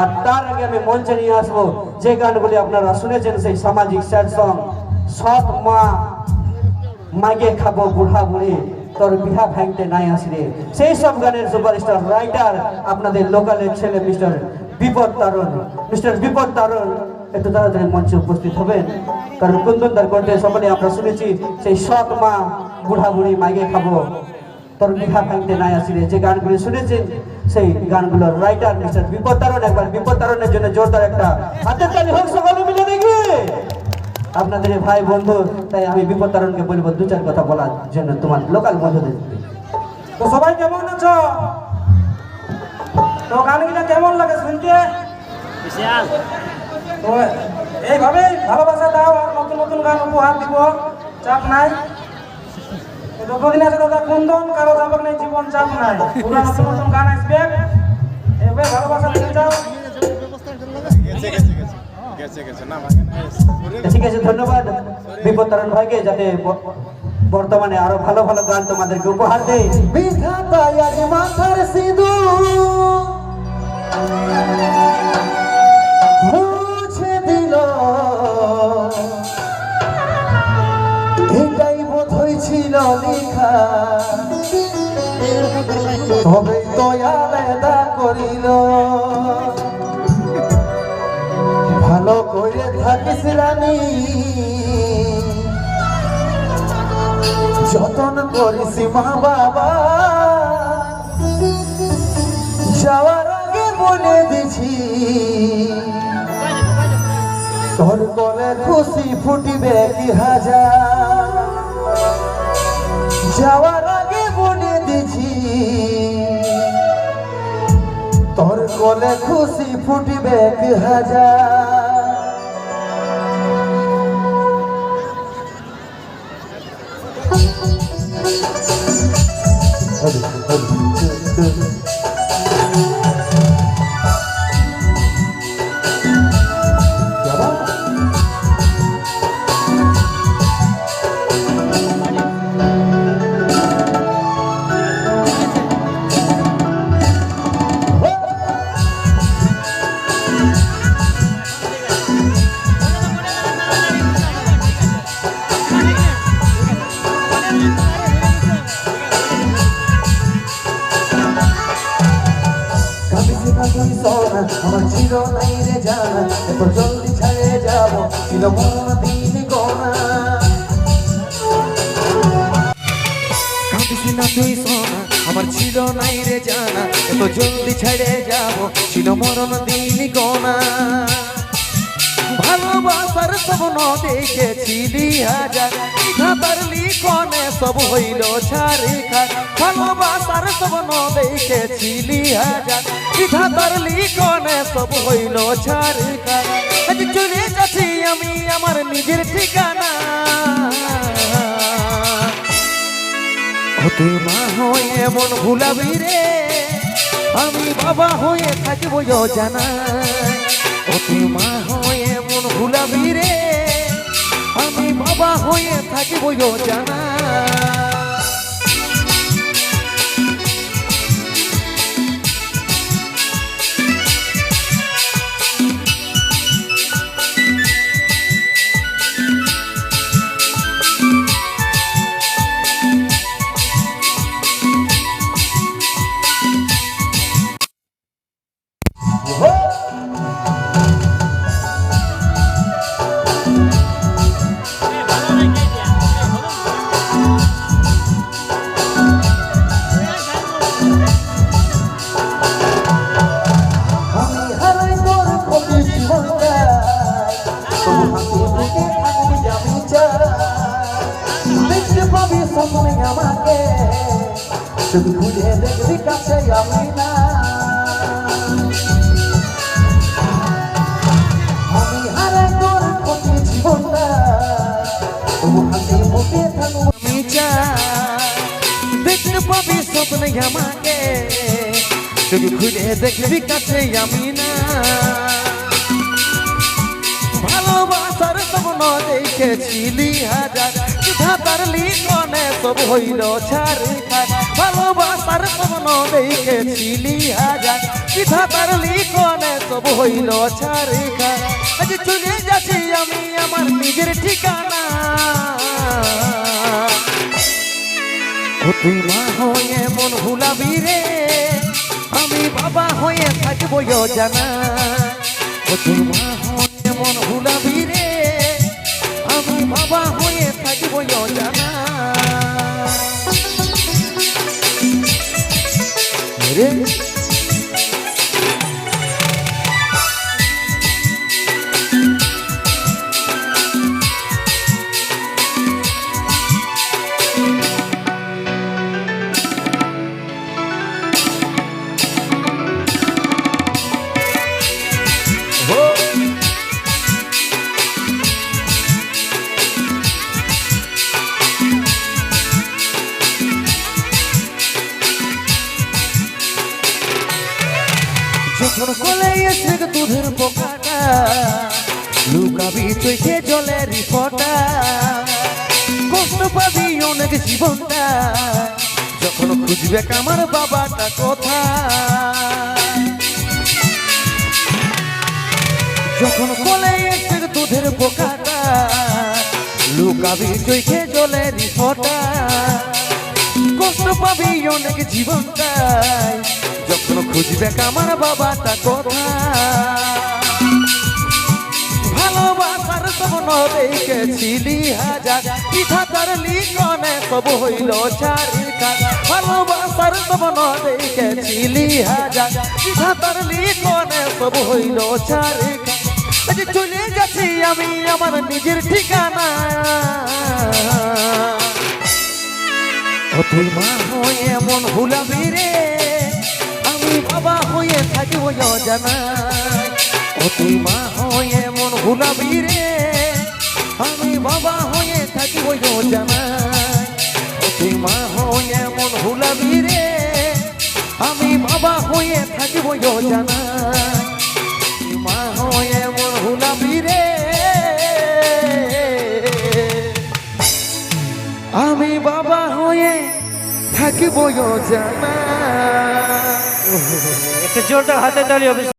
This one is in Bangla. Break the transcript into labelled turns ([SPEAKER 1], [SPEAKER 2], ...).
[SPEAKER 1] আর তার আগে আমি মঞ্চে নিয়ে আসব যে গানগুলি আপনারা শুনেছেন সেই সামাজিক স্যাড সং, সৎ মা, মাগে খাব বুড়া বুড়ি তোর বিহা ভাঙতে নাই আসলে সেই সব গানের সুপারস্টার, রাইটার আপনাদের লোকালের ছেলে মিস্টার বিপদ তারণ। মিস্টার বিপদ তারণ, একটু তাড়াতাড়ি মঞ্চে উপস্থিত হবেন। কারণ কুন্দনদার কণ্ঠে সকলে আমরা শুনেছি, সেই সৎ মা বুড়া বুড়ি মাগে খাব, তোর বিহা ভাঙতে নাই আসলে যে গানগুলি শুনেছেন সেই গানগুলোর রাইটার মিস্টার বিপদ তারণ একবার বিপদ তারণের জন্য জোরদার একটা হাতের তালি হোক সকলে মিলে দেখি। আপনাদের ভাই বন্ধু তাই আমি বিপদ তারণকে বলব দু চার কথা বলার জন্য তোমার লোকাল বন্ধুদের
[SPEAKER 2] তো সবাই কেমন আছো? তো গানগুলো কেমন লাগে শুনতে? তো এইভাবেই ভালোবাসা দাও আর নতুন নতুন গান উপহার দিব। চাপ নাই। যতদিন আছে দাদা কুন্দন কারও নাই জীবন চাপ নাই। পুরো নতুন নতুন গান আসবে এভাবে ভালোবাসা দিয়ে যাও
[SPEAKER 1] ঠিক আছে ধন্যবাদ। বিপদ তারণ ভাইকে যাতে বর্তমানে আরও ভালো ভালো গান তোমাদেরকে উপহার দেয়।
[SPEAKER 3] বিধাতা আজ মাথার সিঁদুর। হয়েছিল লেখা। তবে তো আলাদা করিল। ভালো করে থাকিস রানী। যতন করিস মা বাবা। যাওয়ার আগে বলে দিছি। তোর কলে খুশি ফুটিবে কি হাজার। যাওয়ার আগে বলে দিছি। তোর কলে খুশি ফুটিবে হাজার। এত জলদি ছেড়ে যাব, ছিল মন দিন কোনা
[SPEAKER 4] কাঁদিস না তুই সোনা, আমার ছিল নাই রে জানা, এত জলদি ছেড়ে যাব, ছিল মরণ দিন কোনা ভালোবাসার স্বপ্ন দেখেছিলি হাজার। খাতার লিখনে সব হইল ছাড়ি খার ভালোবাসার স্বপ্ন দেখেছিলি হাজার। খাতার লিখনে সব হইল ছাড়ি খার আজ চলে যাচ্ছি আমি আমার নিজের ঠিকানা। তুই মা হয়ে এমন ভুলাবি রে। আমি বাবা হয়ে থাকব জানা ও মা ভুলাবি রে? আমি বাবা হয়ে থাকব জানা।
[SPEAKER 3] স্বপ্নে আমাকে শুধু ঘুরে দেখবি কাছে আমি না।
[SPEAKER 4] দেখবি কাছে ভালোবাসার স্বপ্ন দেখেছিলি হাজার সব হইল ছাড়ি ভালোবাসার স্বপ্ন দেখেছিলি হাজার। ধাতার লিখনে সব হইল ছাড়ে খারা আজ চলে যাচ্ছি আমি আমার নিজের ঠিকানা। তুই মা হয়ে মন ভুলাবি রে। আমি বাবা হয়ে থাকব জানা তুই মা হয়ে মন ভুলাবি রে। আমি বাবা হয়ে থাকব জানা যখন কোলে এসে দুধের পোকাটা? লুকাবি চোখে জলের ফটা কষ্ট পাবি অনেক জীবনটা। যখন খুঁজবে আমার বাবাটা কোথা যখন কোলে এসে দুধের পোকাটা, লুকাবি চোখে জলের ফটা কষ্ট পাবি অনেক জীবনটাই। যখন খুঁজবে আমার বাবাটা কথা। ভালোবাসার স্বপ্ন দেখেছিলি হাজার পিঠা তার লিখনে সব হইল চারি কাজা। ভালোবাসার স্বপ্ন দেখেছিলি হাজার পিঠা তার লিখনে সব হইল চারি কাজা। চলে যাচ্ছি আমি আমার নিজের ঠিকানা। তুই মা হয়ে মন ভুলাবি রে। আমি বাবা হয়ে থাকিব জানা ও তুই মা হয়ে মন ভুলাবি রে। আমি বাবা হয়ে থাকিব জানা ও তুই মা হয়ে মন ভুলাবি রে। আমি বাবা হয়ে থাকিব জানা তুই মা হয়ে মন ভুলাবি আমি বাবা হয়ে থাকিব জানা
[SPEAKER 1] একটু জোরদার হাতে তালি হবে